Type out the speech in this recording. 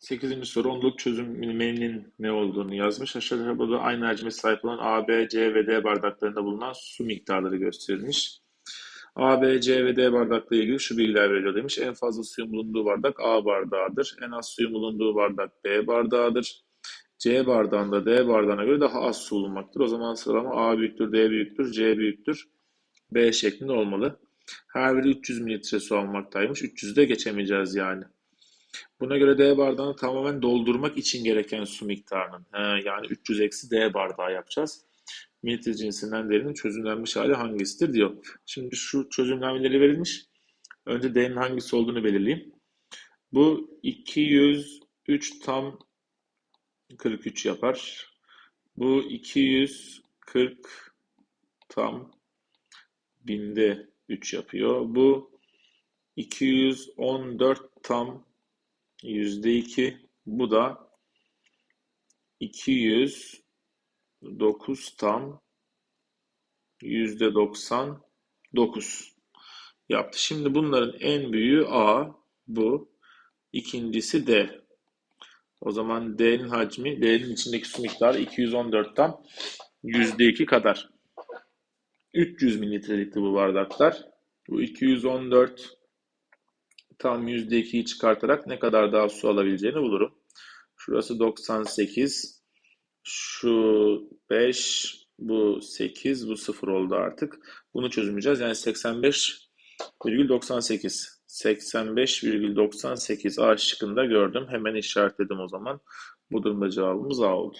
8. soru onluk çözümünün ne olduğunu yazmış. Aşağıda tabloda aynı hacme sahip olan A, B, C ve D bardaklarında bulunan su miktarları gösterilmiş. A, B, C ve D bardakla ilgili şu bilgiler veriliyor demiş. En fazla suyun bulunduğu bardak A bardağıdır. En az suyun bulunduğu bardak B bardağıdır. C bardağında D bardağına göre daha az su bulunmaktadır. O zaman sıralama A büyüktür, D büyüktür, C büyüktür, B şeklinde olmalı. Her biri 300 mililitre su almaktaymış. 300'ü de geçemeyeceğiz yani. Buna göre D bardağını tamamen doldurmak için gereken su miktarının yani 300 eksi D bardağı yapacağız. Mililitre cinsinden D'nin çözümlenmiş hali hangisidir diyor. Şimdi şu çözümlenmeleri verilmiş. Önce D'nin hangisi olduğunu belirleyeyim. Bu 203 tam 43 yapar. Bu 240 tam binde 3 yapıyor. Bu 214 tam yüzde iki. Bu da 209 tam yüzde 99 yaptı. Şimdi bunların en büyüğü A bu. İkincisi D. O zaman D'nin hacmi, D'nin içindeki su miktarı 214 tam yüzde iki kadar. 300 mililitrelikti bu bardaklar. Bu 214 tam %2'yi çıkartarak ne kadar daha su alabileceğini bulurum. Şurası 98, şu 5, bu 8, bu 0 oldu artık. Bunu çözümleyeceğiz. Yani 85,98. 85,98 A şıkkında gördüm. Hemen işaretledim o zaman. Bu durumda cevabımız A oldu.